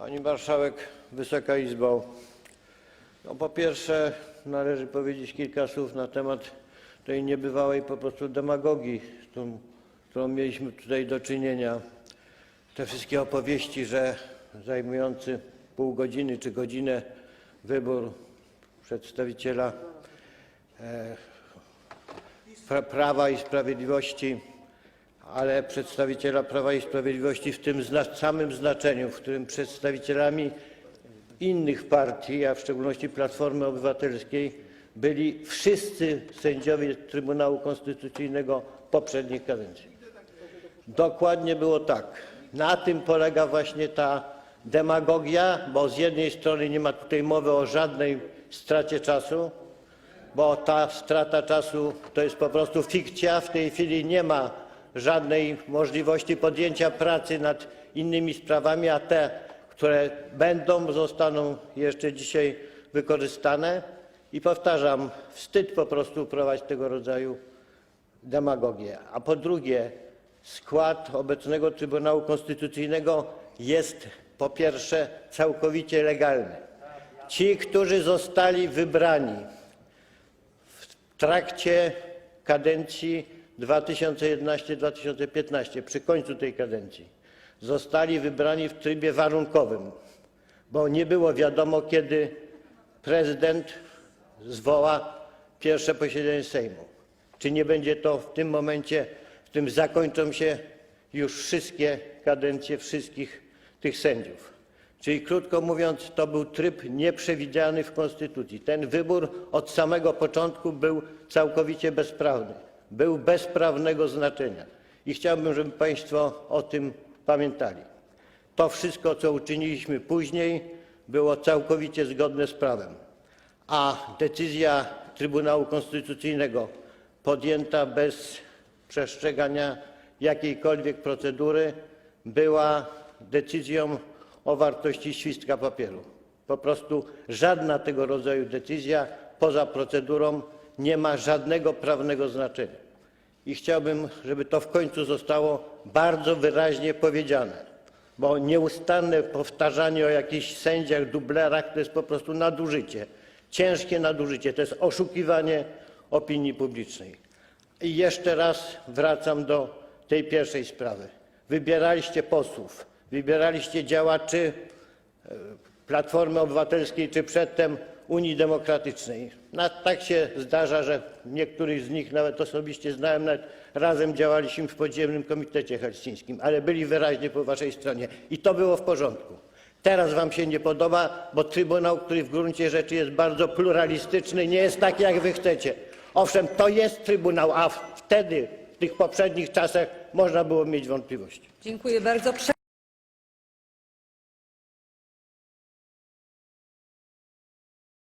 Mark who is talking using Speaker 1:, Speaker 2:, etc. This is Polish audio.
Speaker 1: Pani Marszałek, Wysoka Izbo. No, po pierwsze należy powiedzieć kilka słów na temat tej niebywałej po prostu demagogii, z którą, którą mieliśmy tutaj do czynienia. Te wszystkie opowieści, że zajmujący pół godziny czy godzinę wybór przedstawiciela e, pra- Prawa i Sprawiedliwości ale przedstawiciela Prawa i Sprawiedliwości w tym samym znaczeniu, w którym przedstawicielami innych partii, a w szczególności Platformy Obywatelskiej, byli wszyscy sędziowie Trybunału Konstytucyjnego poprzednich kadencji. Dokładnie było tak. Na tym polega właśnie ta demagogia, bo z jednej strony nie ma tutaj mowy o żadnej stracie czasu, bo ta strata czasu to jest po prostu fikcja. W tej chwili nie ma żadnej możliwości podjęcia pracy nad innymi sprawami, a te, które będą, zostaną jeszcze dzisiaj wykorzystane. I powtarzam, wstyd po prostu prowadzić tego rodzaju demagogię. A po drugie, skład obecnego Trybunału Konstytucyjnego jest po pierwsze całkowicie legalny. Ci, którzy zostali wybrani w trakcie kadencji 2011-2015, przy końcu tej kadencji, zostali wybrani w trybie warunkowym, bo nie było wiadomo, kiedy prezydent zwoła pierwsze posiedzenie Sejmu. Czy nie będzie to w tym momencie, w którym zakończą się już wszystkie kadencje wszystkich tych sędziów. Czyli krótko mówiąc, to był tryb nieprzewidziany w Konstytucji. Ten wybór od samego początku był całkowicie bezprawny, był bez prawnego znaczenia. I chciałbym, żeby Państwo o tym pamiętali. To wszystko, co uczyniliśmy później, było całkowicie zgodne z prawem, a decyzja Trybunału Konstytucyjnego podjęta bez przestrzegania jakiejkolwiek procedury była decyzją o wartości świstka papieru. Po prostu żadna tego rodzaju decyzja poza procedurą nie ma żadnego prawnego znaczenia. I chciałbym, żeby to w końcu zostało bardzo wyraźnie powiedziane, bo nieustanne powtarzanie o jakichś sędziach, dublerach to jest po prostu nadużycie, ciężkie nadużycie, to jest oszukiwanie opinii publicznej. I jeszcze raz wracam do tej pierwszej sprawy. Wybieraliście posłów, wybieraliście działaczy e, Platformy Obywatelskiej czy przedtem Unii Demokratycznej. Tak się zdarza, że niektórych z nich nawet osobiście znałem, nawet razem działaliśmy w podziemnym komitecie helsińskim, ale byli wyraźnie po waszej stronie i to było w porządku. Teraz wam się nie podoba, bo Trybunał, który w gruncie rzeczy jest bardzo pluralistyczny, nie jest taki, jak wy chcecie. Owszem, to jest Trybunał, a wtedy, w tych poprzednich czasach można było mieć wątpliwości.
Speaker 2: Dziękuję bardzo.